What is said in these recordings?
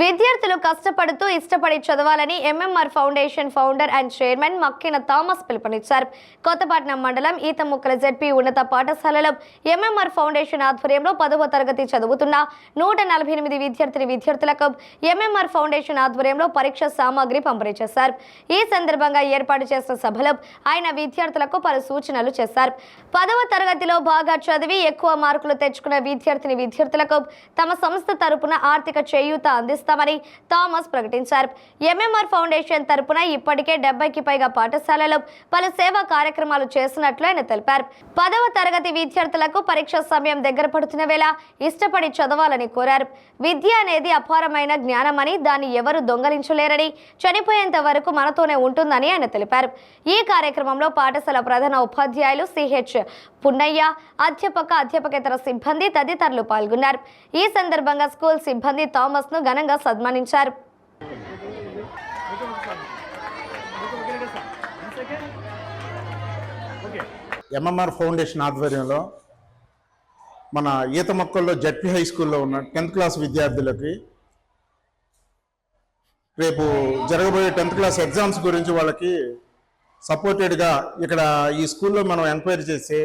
విద్యార్థులు కష్టపడుతూ ఇష్టపడి చదవాలని MMR foundation founder and chairman Makkina Thomas పిలుపునిచ్చారు. కొత్తపట్నం మండలం ఈతముక్కల జెడ్పీ ఉన్నత పాఠశాలలో ఎంఎంఆర్ ఫౌండేషన్ ఆధ్వర్యంలో పదవ తరగతి చదువుతున్న నూట నలభై ఎనిమిది విద్యార్థిని విద్యార్థులకు ఎంఎంఆర్ ఫౌండేషన్ ఆధ్వర్యంలో పరీక్ష సామాగ్రి పంపిణీ చేశారు. ఈ సందర్భంగా ఏర్పాటు చేసిన సభలో ఆయన విద్యార్థులకు పలు సూచనలు చేశారు. పదవ తరగతిలో బాగా చదివి ఎక్కువ మార్కులు తెచ్చుకున్న విద్యార్థిని విద్యార్థులకు తమ సంస్థ తరపున ఆర్థిక చేయూత అందిస్తామని థామస్ ప్రకటించారు. ఎంఎంఆర్ ఫౌండేషన్ తరపున ఇప్పటికే డెబ్బైకి పైగా పాఠశాలలో పలు సేవా కార్యక్రమాలు చేస్తున్నట్లు ఆయన తెలిపారు. పదవ తరగతి విద్యార్థులకు పరీక్ష సమయం దగ్గర పడుతున్న వేళ ఇష్టపడి చదవాలని కోరారు. విద్య అనేది అపారమైన జ్ఞానమని దాన్ని ఎవరు దొంగలించలేరని చనిపోయేంత వరకు మనతోనే ఉంటుందని ఆయన తెలిపారు. ఈ కార్యక్రమంలో పాఠశాల ప్రధాన ఉపాధ్యాయులు సిహెచ్ పున్నయ్య అధ్యాపక అధ్యాపకేతర సిబ్బంది తదితరులు పాల్గొన్నారు. ఈ సందర్భంగా స్కూల్ సిబ్బంది థామస్ను ఘనంగా సన్మానించారు. ఎంఎంఆర్ ఫౌండేషన్ ఆధ్వర్యంలో మన ఈత మొక్కల్లో జడ్పీ హై స్కూల్లో ఉన్న టెన్త్ క్లాస్ విద్యార్థులకి రేపు జరగబోయే టెన్త్ క్లాస్ ఎగ్జామ్స్ గురించి వాళ్ళకి సపోర్టెడ్గా ఇక్కడ ఈ స్కూల్లో మనం ఎంక్వైరీ చేసి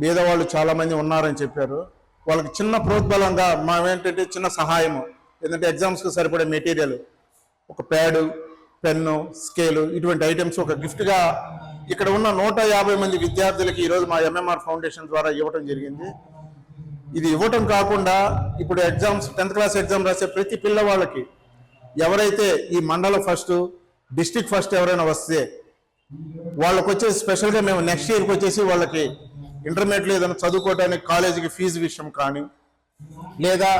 బీదవాళ్ళు చాలామంది ఉన్నారని చెప్పారు. వాళ్ళకి చిన్న ప్రోద్బలంగా మేమేంటంటే చిన్న సహాయము. ఏంటంటే ఎగ్జామ్స్కి సరిపడే మెటీరియల్ ఒక ప్యాడు పెన్ను స్కేలు ఇటువంటి ఐటమ్స్ ఒక గిఫ్ట్గా ఇక్కడ ఉన్న నూట యాభై మంది విద్యార్థులకి ఈరోజు మా ఎంఎంఆర్ ఫౌండేషన్ ద్వారా ఇవ్వటం జరిగింది. ఇది ఇవ్వటం కాకుండా ఇప్పుడు ఎగ్జామ్స్ టెన్త్ క్లాస్ ఎగ్జామ్ రాసే ప్రతి పిల్లవాళ్ళకి ఎవరైతే ఈ మండల ఫస్ట్ డిస్టిక్ ఫస్ట్ ఎవరైనా వస్తే వాళ్ళకి వచ్చేసి స్పెషల్గా మేము నెక్స్ట్ ఇయర్కి వచ్చేసి వాళ్ళకి ఇంటర్మీడియట్లో ఏదైనా చదువుకోవడానికి కాలేజీకి ఫీజు విషయం కానీ లేదా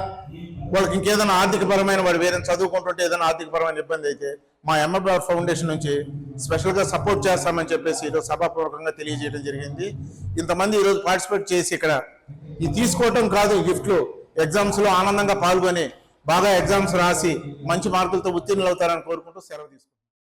వాళ్ళకి ఇంకేదైనా ఆర్థికపరమైన వాడు వేరే చదువుకుంటుంటే ఏదైనా ఆర్థికపరమైన ఇబ్బంది అయితే మా ఎంఎఫ్ఆర్ ఫౌండేషన్ నుంచి స్పెషల్గా సపోర్ట్ చేస్తామని చెప్పేసి ఈరోజు సభాపూర్వకంగా తెలియజేయడం జరిగింది. ఇంతమంది ఈరోజు పార్టిసిపేట్ చేసి ఇక్కడ ఇది తీసుకోవటం కాదు గిఫ్ట్లు ఎగ్జామ్స్లో ఆనందంగా పాల్గొని బాగా ఎగ్జామ్స్ రాసి మంచి మార్కులతో ఉత్తీర్ణులు అవుతారని కోరుకుంటూ సెలవు తీసుకుంటాం